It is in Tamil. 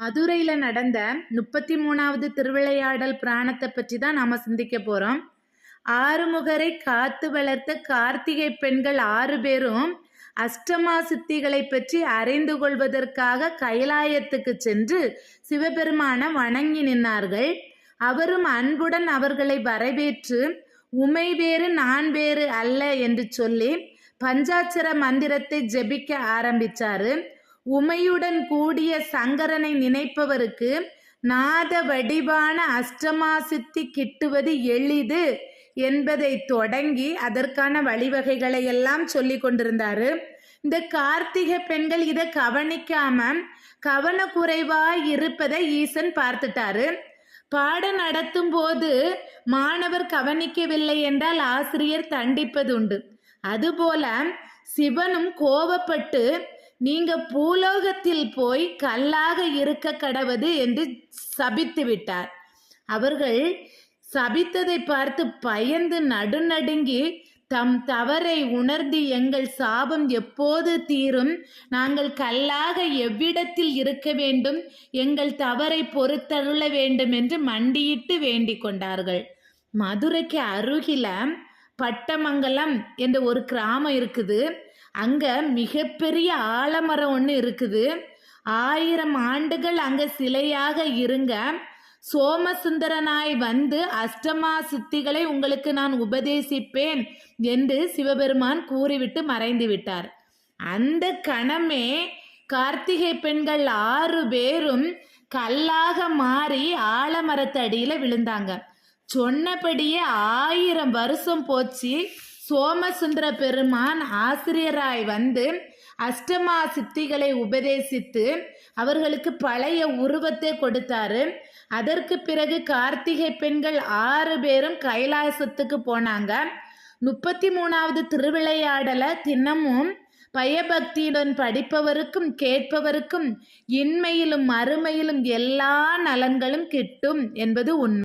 மதுரையில் நடந்த முப்பத்தி மூணாவது திருவிளையாடல் புராணத்தை பற்றி தான் நாம் சிந்திக்க போகிறோம் ஆறுமுகரை காத்து வளர்த்த கார்த்திகை பெண்கள் ஆறு பேரும் அஷ்டமா சித்திகளை பற்றி அறிந்து கொள்வதற்காக கைலாயத்துக்கு சென்று சிவபெருமான வணங்கி நின்றார்கள் அவரும் அன்புடன் அவர்களை வரவேற்று உமை வேறு நான் வேறு அல்ல என்று சொல்லி பஞ்சாட்சர மந்திரத்தை ஜெபிக்க ஆரம்பித்தாரு உமையுடன் கூடிய சங்கரனை நினைப்பவருக்கு நாத வடிவான அஷ்டமா சித்தி கிட்டுவது எளிது என்பதை தொடங்கி அதற்கான வழிவகைகளை எல்லாம் சொல்லி கொண்டிருந்தாரு. இந்த கார்த்திகை பெண்கள் இதை கவனிக்காம கவனக்குறைவாய் இருப்பதை ஈசன் பார்த்துட்டாரு. பாடம் நடத்தும் போது மாணவர் கவனிக்கவில்லை என்றால் ஆசிரியர் தண்டிப்பதுண்டு. அதுபோல சிவனும் கோபப்பட்டு நீங்க பூலோகத்தில் போய் கல்லாக இருக்க கடவது என்று சபித்து விட்டார். அவர்கள் சபித்ததை பார்த்து பயந்து நடுநடுங்கி தம் தவறை உணர்ந்து எங்கள் சாபம் எப்போது தீரும்? நாங்கள் கல்லாக எவ்விடத்தில் இருக்க வேண்டும்? எங்கள் தவறை பொறுத்தருள வேண்டும் என்று மண்டியிட்டு வேண்டிக் கொண்டார்கள். மதுரைக்கு அருகில பட்டமங்கலம் என்ற ஒரு கிராமம் இருக்குது. அங்கே மிகப்பெரிய ஆலமரம் ஒன்று இருக்குது. ஆயிரம் ஆண்டுகள் அங்கே சிலையாக இருங்க. சோமசுந்தரனாய் வந்து அஷ்டமா சித்திகளை உங்களுக்கு நான் உபதேசிப்பேன் என்று சிவபெருமான் கூறிவிட்டு மறைந்து விட்டார். அந்த கணமே கார்த்திகை பெண்கள் ஆறு பேரும் கல்லாக மாறி ஆலமரத்தடியில விழுந்தாங்க. சொன்னபடியே ஆயிரம் வருஷம் போச்சு. சோமசுந்தர பெருமான் ஆசிரியராய் வந்து அஷ்டமா சித்திகளை உபதேசித்து அவர்களுக்கு பழைய உருவத்தை கொடுத்தாரு. அதற்கு பிறகு கார்த்திகை பெண்கள் ஆறு பேரும் கைலாசத்துக்கு போனாங்க. முப்பத்தி மூணாவது திருவிளையாடலை தினமும் பயபக்தியுடன் படிப்பவருக்கும் கேட்பவருக்கும் இன்மையிலும் மறுமையிலும் எல்லா நலன்களும் கிட்டும் என்பது உண்மை.